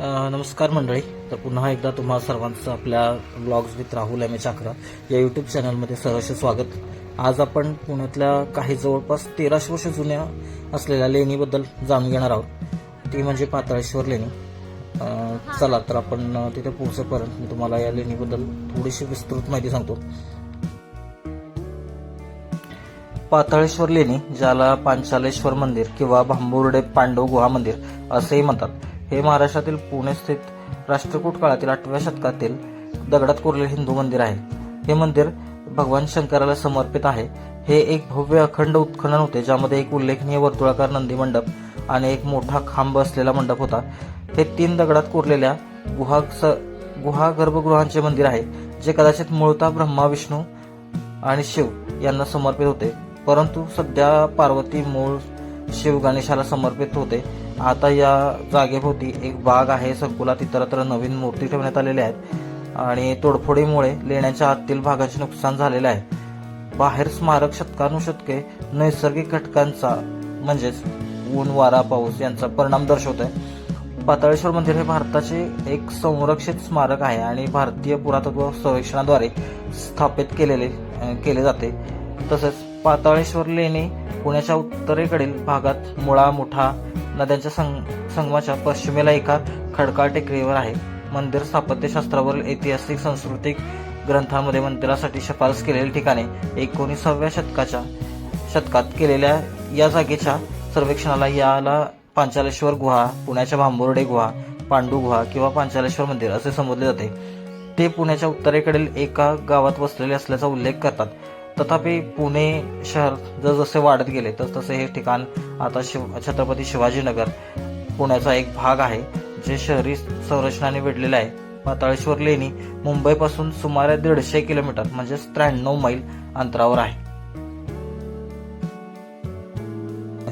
नमस्कार मंडळी. तर पुन्हा एकदा तुम्हा सर्वांचं आपल्या blogs with Rahul M A चाकरा या यूट्यूब चॅनलमध्ये सहर्ष स्वागत. आज आपण पुण्यातल्या काही जवळपास तेराशे वर्ष जुन्या असलेल्या लेणीबद्दल जाणून घेणार आहोत. ती म्हणजे पाताळेश्वर लेणी. चला तर आपण तिथे पोहोचेपर्यंत मी तुम्हाला या लेणीबद्दल थोडीशी विस्तृत माहिती सांगतो. पाताळेश्वर लेणी ज्याला पांचालेश्वर मंदिर किंवा भांबुर्डे पांडव गुहा मंदिर असेही म्हणतात. हे महाराष्ट्रातील पुणे स्थित राष्ट्रकूट काळातील आठव्या शतकातील दगडात कोरलेले हिंदू मंदिर आहे. हे मंदिर भगवान शंकराला समर्पित आहे. हे एक भव्य अखंड उत्खनन होते ज्यामध्ये एक उल्लेखनीय वर्तुळाकार नंदी मंडप आणि एक मोठा खांब असलेला मंडप होता. हे तीन दगडात कोरलेल्या गुहा स- गुहा गर्भगृहांचे मंदिर आहे जे कदाचित मूळता ब्रह्मा विष्णू आणि शिव यांना समर्पित होते. परंतु सध्या पार्वती मूळ शिव गणेशाला समर्पित होते. आता या जागेभोवती एक बाग आहे संकुलात इतरत्र नवीन मूर्ती ठेवण्यात आलेल्या आहेत आणि तोडफोडीमुळे लेण्याच्या आतील भागाचे नुकसान झालेले आहे. बाहेर स्मारक शतकानुशतके नैसर्गिक घटकांचा म्हणजेच ऊन वारा पाऊस यांचा परिणाम दर्शवत आहे पाताळेश्वर मंदिर हे भारताचे एक संरक्षित स्मारक आहे आणि भारतीय पुरातत्व सर्वेक्षणाद्वारे स्थापित केलेले केले जाते. तसेच पाताळेश्वर लेणी पुण्याच्या उत्तरेकडील भागात मुळा मुठा नद्यांच्या संग संगमाच्या पश्चिमेला एका खडकाळ टेकडीवर आहे. मंदिर स्थापत्यशास्त्रावरील ऐतिहासिक सांस्कृतिक ग्रंथामध्ये मंदिरासाठी शिफारस केलेली ठिकाणे एकोणीसाव्या शतकाच्या शतकात केलेल्या या जागेच्या सर्वेक्षणाला याला पांचालेश्वर गुहा पुण्याच्या भांबुर्डे गुहा पांडू गुहा किंवा पांचालेश्वर मंदिर असे संबोधले जाते. ते पुण्याच्या उत्तरेकडील एका गावात वसलेले असल्याचा उल्लेख करतात. तथापि पुणे शहर जसजसे वाढत गेले तसतसे हे ठिकाण आता शिव छत्रपती शिवाजीनगर पुण्याचा एक भाग आहे जे शहरी संरचनाने वेढलेले आहे. पाताळेश्वर लेणी मुंबईपासून सुमारे दीडशे किलोमीटर म्हणजेच त्र्याण्णव मैल अंतरावर आहे.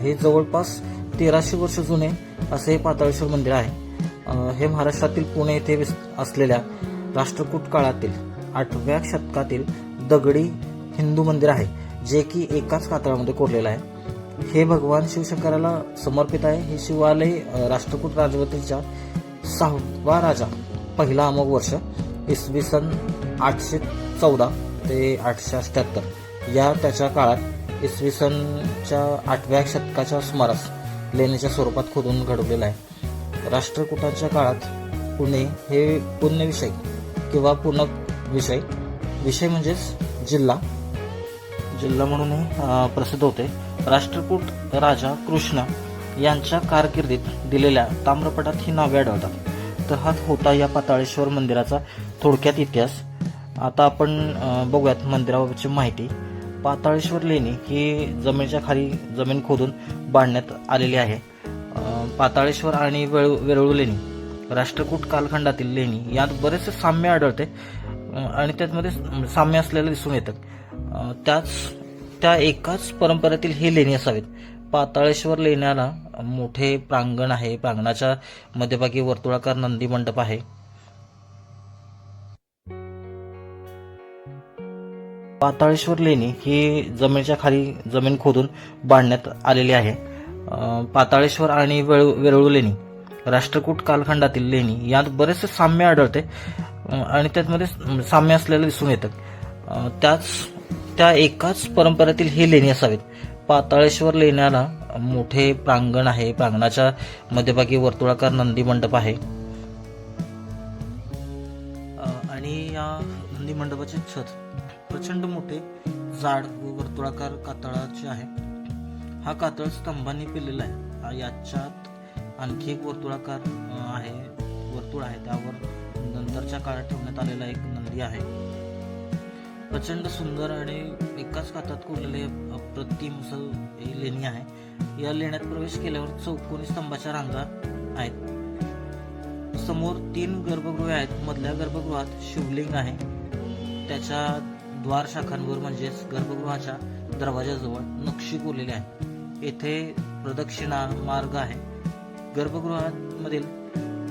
हे जवळपास तेराशे वर्ष जुने असे हे पाताळेश्वर मंदिर आहे. हे महाराष्ट्रातील पुणे येथे असलेल्या राष्ट्रकूट काळातील आठव्या शतकातील दगडी हिंदू मंदिर आहे जे की एकाच कातळामध्ये कोरलेलं आहे. हे भगवान शिवशंकराला समर्पित आहे. हे शिवालय राष्ट्रकूट राजवटीच्या सहावा राजा पहिला अमोघ वर्ष इसवी सन आठशे चौदा ते आठशे अठ्ठ्याहत्तर या त्याच्या काळात इसवी सनच्या आठव्या शतकाच्या सुमारास लेण्याच्या स्वरूपात खोदून घडवलेला आहे. राष्ट्रकुटाच्या काळात पुणे हे पुण्यविषय किंवा पुनक विषय विषय म्हणजेच जिल्हा जिल्हा म्हणूनही प्रसिद्ध होते. राष्ट्रकूट राजा कृष्ण यांच्या कारकिर्दीत दिलेल्या ताम्रपटात ही नावे आढळतात. तर हा होता या पाताळेश्वर मंदिराचा थोडक्यात इतिहास. आता आपण बघूयात मंदिराबाबतची माहिती. पाताळेश्वर लेणी ही जमिनीच्या खाली जमीन खोदून बांधण्यात आलेली आहे. पाताळेश्वर आणि वेळू वेरूळ लेणी राष्ट्रकूट कालखंडातील लेणी यात बरेचसे साम्य आढळते आणि त्यामध्ये साम्य असलेलं दिसून येतं. त्याच त्या एकाच परंपरेतील हे लेणी असावेत. पाताळेश्वर लेण्याला मोठे प्रांगण आहे. प्रांगणाच्या मध्यभागी वर्तुळाकार नंदी मंडप आहे. पाताळेश्वर लेणी ही जमिनीच्या खाली जमीन खोदून बांधण्यात आलेली आहे. पाताळेश्वर आणि वेळू वेरूळ लेणी राष्ट्रकूट कालखंडातील लेणी यात बरेचसे साम्य आढळते. आणि त्यामध्ये साम्य असलेलं दिसून येतं त्याच त्या एकाच परंपरेतील हे लेणी असावेत. पाताळेश्वर लेण्याला मोठे प्रांगण आहे. प्रांगणाच्या मध्यभागी वर्तुळाकार नंदी मंडप आहे. आणि या नंदी मंडपाचे छत प्रचंड मोठे जाड व वर्तुळाकार कातळाचे आहे. हा कातळ स्तंभांनी पिलेला आहे. याच्यात आणखी एक वर्तुळाकार आहे वर्तुळ आहे. त्यावर नंतरच्या काळात ठेवण्यात आलेला एक नंदी आहे. प्रचंड सुंदर आणि एकाच कातात कोरलेले अप्रतिम असं ही लेणी आहे. या लेण्यात प्रवेश केल्यावर चौकोनी स्तंभाच्या रांगा आहेत. समोर तीन गर्भगृहे आहेत. मधल्या गर्भगृहात शिवलिंग आहे. त्याच्या द्वार शाखांवर म्हणजेच गर्भगृहाच्या दरवाजाजवळ नक्षी कोरलेली आहे. येथे प्रदक्षिणा मार्ग आहे. गर्भगृहामधील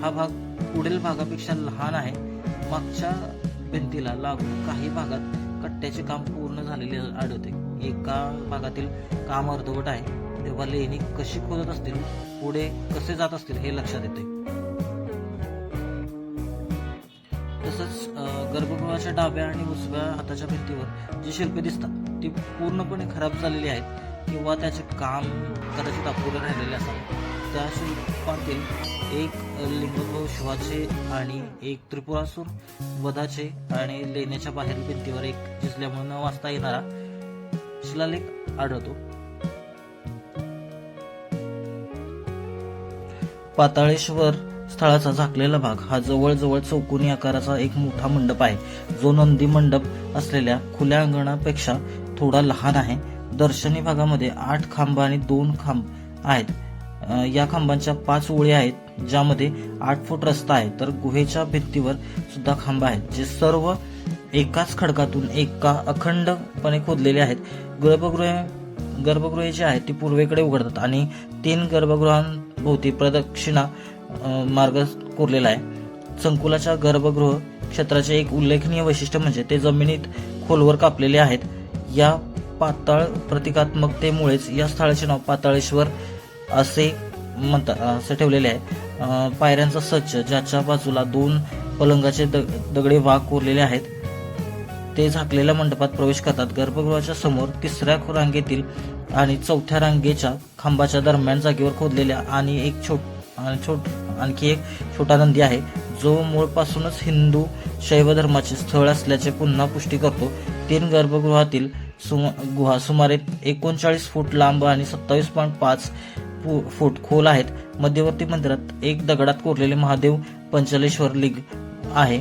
हा भाग पुढील भागापेक्षा लहान आहे. मागच्या भिंतीला लागून काही भागात कट्ट्याचे काम पूर्ण झालेले आढळते. एका भागातील काम अर्धवट आहे. तेव्हा लेणी कशी खोदत असतील पुढे कसे जात असतील हे लक्षात येते. तसंच गर्भगृहाच्या डाव्या आणि उजव्या हाताच्या भिंतीवर जी शिल्पे दिसतात ती पूर्णपणे खराब झालेली आहेत किंवा त्याचे काम कदाचित अपुरे राहिलेले असावे. त्या शिल्पातील एक लिंगभाऊ शिवाचे आणि एक त्रिपुरासूर वधाचे आणि लेण्याच्या बाहेर भिंतीवर एक झिजल्यामुळे न वाचता येणारा शिलालेख आढळतो. पाताळेश्वर स्थळाचा झाकलेला भाग हा जवळजवळ चौकोनी आकाराचा एक मोठा मंडप आहे. जो नंदी मंडप असलेल्या खुल्या अंगणापेक्षा थोडा लहान आहे. दर्शनी भागामध्ये आठ खांब आणि दोन खांब आहेत. या खांबांच्या पाच ओळी आहेत. ज्यामध्ये आठ फूट रस्ता आहे तर गुहेच्या भिंतीवर सुद्धा खांब आहेत जे सर्व एकाच खडकातून एका अखंडपणे खोदलेले आहेत. गर्भगृह गर्भगृहे जी आहेत ती पूर्वेकडे उघडतात आणि तीन गर्भगृहांभोवती प्रदक्षिणा मार्ग कोरलेला आहे. संकुलाच्या गर्भगृह क्षेत्राचे एक उल्लेखनीय वैशिष्ट्य म्हणजे ते जमिनीत खोलवर कापलेले आहेत. या पाताळ प्रतिकात्मकतेमुळेच या स्थळाचे नाव पाताळेश्वर असे म्हणतात असे ठेवलेले आहे. पायऱ्यांचा सज्ज ज्याच्या बाजूला दोन पलंगाचे द- दगडे वाघ कोरलेले आहेत. ते झाकलेल्या मंडपात प्रवेश करतात. गर्भगृहाच्या समोर तिसऱ्या रांगेतील आणि चौथ्या रांगेच्या खांबाच्या दरम्यान जागेवर खोदलेल्या आणि एक छोट आणि छोट आणखी एक छोटा नंदी आहे. जो मूळपासूनच हिंदू शैव धर्माचे स्थळ असल्याचे पुन्हा पुष्टी करतो. तीन गर्भगृहातील सुम गुहा सुमारे एकोणचाळीस फूट लांब आणि सत्तावीस पॉईंट पाच फु फूट खोल आहेत. मध्यवर्ती मंदिरात एक दगडात कोरलेले महादेव पंचलेश्वर लिंग आहे.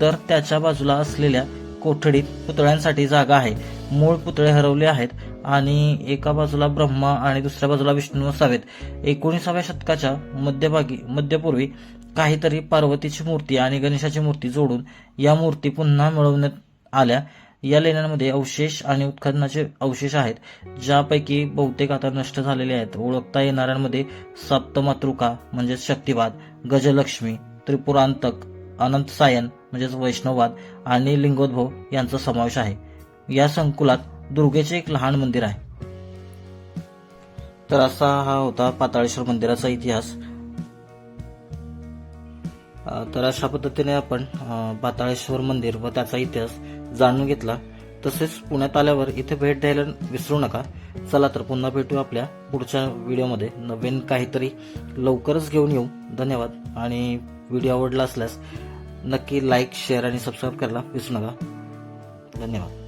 तर त्याच्या बाजूला असलेल्या कोठडीत पुतळ्यांसाठी जागा आहे. मूळ पुतळे हरवले आहेत आणि एका बाजूला ब्रह्मा आणि दुसऱ्या बाजूला विष्णू असावेत. एकोणीसाव्या शतकाच्या मध्यभागी मध्यपूर्वी काहीतरी पार्वतीची मूर्ती आणि गणेशाची मूर्ती जोडून या मूर्ती पुन्हा मिळवण्यात आल्या. या लेण्यांमध्ये अवशेष आणि उत्खननाचे अवशेष आहेत ज्यापैकी बहुतेक आता नष्ट झालेले आहेत. ओळखता येणाऱ्यांमध्ये सप्तमातृका म्हणजेच शक्तिवाद गजलक्ष्मी त्रिपुरांतक अनंत सायन म्हणजेच वैष्णववाद आणि लिंगोद्भव यांचा समावेश आहे. या संकुलात दुर्गेचे एक लहान मंदिर आहे. तर असा हा होता पाताळेश्वर मंदिराचा इतिहास. तर अशा पद्धतीने आपण पाताळेश्वर मंदिर व त्याचा इतिहास जाणून घेतला तसेच पुण्यात आल्यावर इथे भेट द्यायला विसरू नका. चला तर पुन्हा भेटू आपल्या पुढच्या व्हिडिओमध्ये. नवीन काहीतरी लवकरच घेऊन येऊ. धन्यवाद. आणि व्हिडिओ आवडला असल्यास नक्की लाईक शेअर आणि सबस्क्राईब करायला विसरू नका. धन्यवाद.